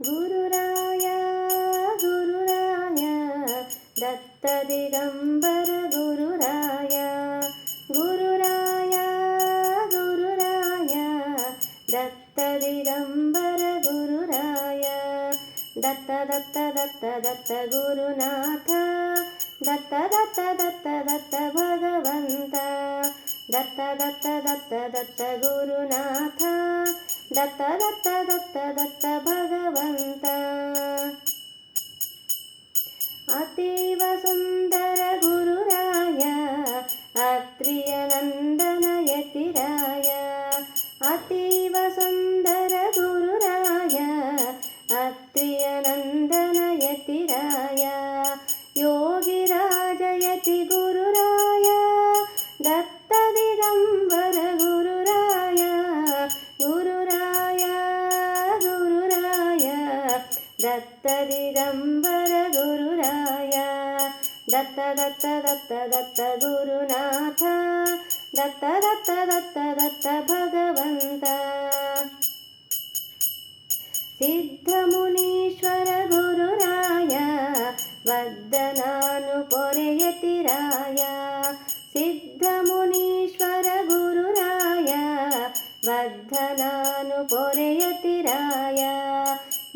गुरुराय गुरुराय दत्तदिगम्बर गुरुराय गुरुराय गुरुराय दत्तदिगम्बर गुरुराय दत्त दत्त दत्त दत्त गुरुनाथ दत्त दत्त दत्त दत्त भगवन्त दत्त दत्त दत्त दत्त गुरुनाथ दत्त दत्त दत्त दत्त भगवन्त। अतीव दत्तदिगम्बर गुरुराय दत्त दत्त दत्त दत्त गुरुनाथ। दत्त दत्त दत्त दत्त भगवन्त। सिद्धमुनीश्वर गुरुराय। वद्दनानुपొरयतिराय सिद्धमुनीश्वर गुरुराय। वर्धनानुपొरयतिराय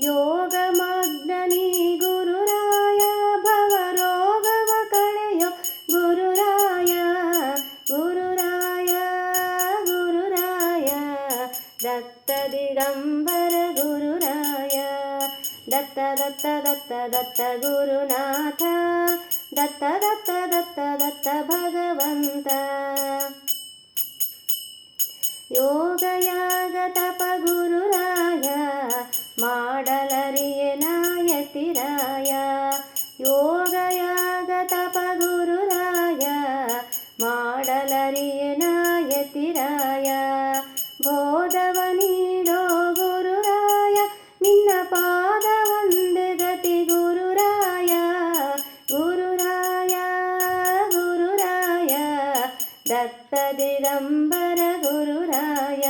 योगमग्ननी गुरुराय भवरोगव कळयो गुरुराय गुरुराय गुरुराय। दत्तदिगम्बर गुरुराय। दत्त दत्त दत्त दत्त गुरुनाथ। दत्त दत्त दत्त दत्त भगवन्त। योगयागतपगुरुराय ಮಾಡಲರಿಯನಾಯತಿರಾಯ ಯೋಗಯಾಗ ತಪಗುರುರಾಯ ಮಾಡಲರಿಯನಾಯತಿರಾಯ ಬೋಧವ ನೀಡೋ ಗುರುರಾಯ ನಿನ್ನ ಪಾದ ಒಂದು ಗತಿ ಗುರುರಾಯ ಗುರುರಾಯ ಗುರುರಾಯ ದತ್ತ ದಿಗಂಬರ ಗುರುರಾಯ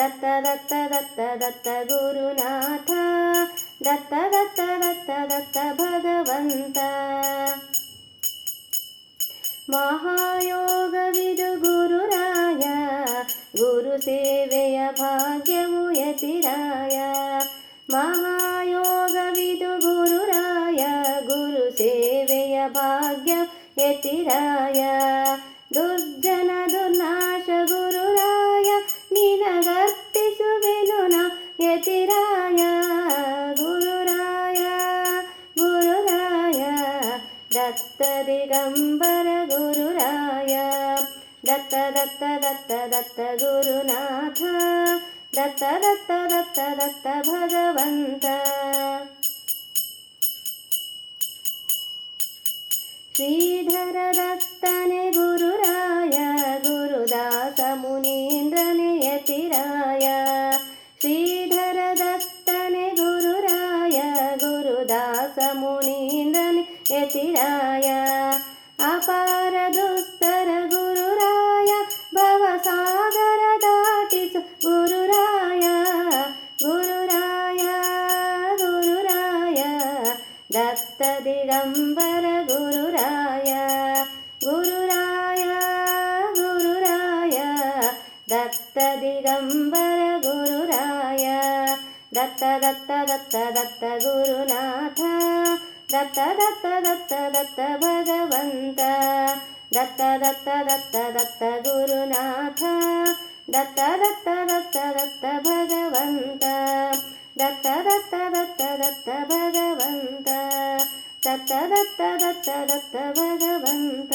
दत्त दत्त दत्त दत्त गुरुनाथ दत्त दत्त दत्त दत्त भगवन्त महायोगविदु गुरुराय गुरुसेवय भाग्यवयतिराय महायोगविदु गुरुराय गुरुसेवय भाग्य यतिराय दत्तदिगम्बरगुरुराय। दत्त दत्त दत्त दत्त गुरुनाथ दत्त दत्त दत्त दत्त भगवन्त श्रीधर दत्तने गुरु दत्तदिगम्बर गुरुराय गुरुराय। गुरुराय दत्तदिगम्बर गुरुराय दत्त दत्त दत्त दत्त गुरुनाथ। दत्त दत्त दत्त दत्त भगवन्त। दत्त दत्त दत्त दत्त गुरुनाथ। दत्त दत्त दत्त दत्त भगवन्त। ದತ್ತ ದತ್ತ ದತ್ತ ದತ್ತ ಭಗವಂತ ದತ್ತ ದತ್ತ ದತ್ತ ದತ್ತ ಭಗವಂತ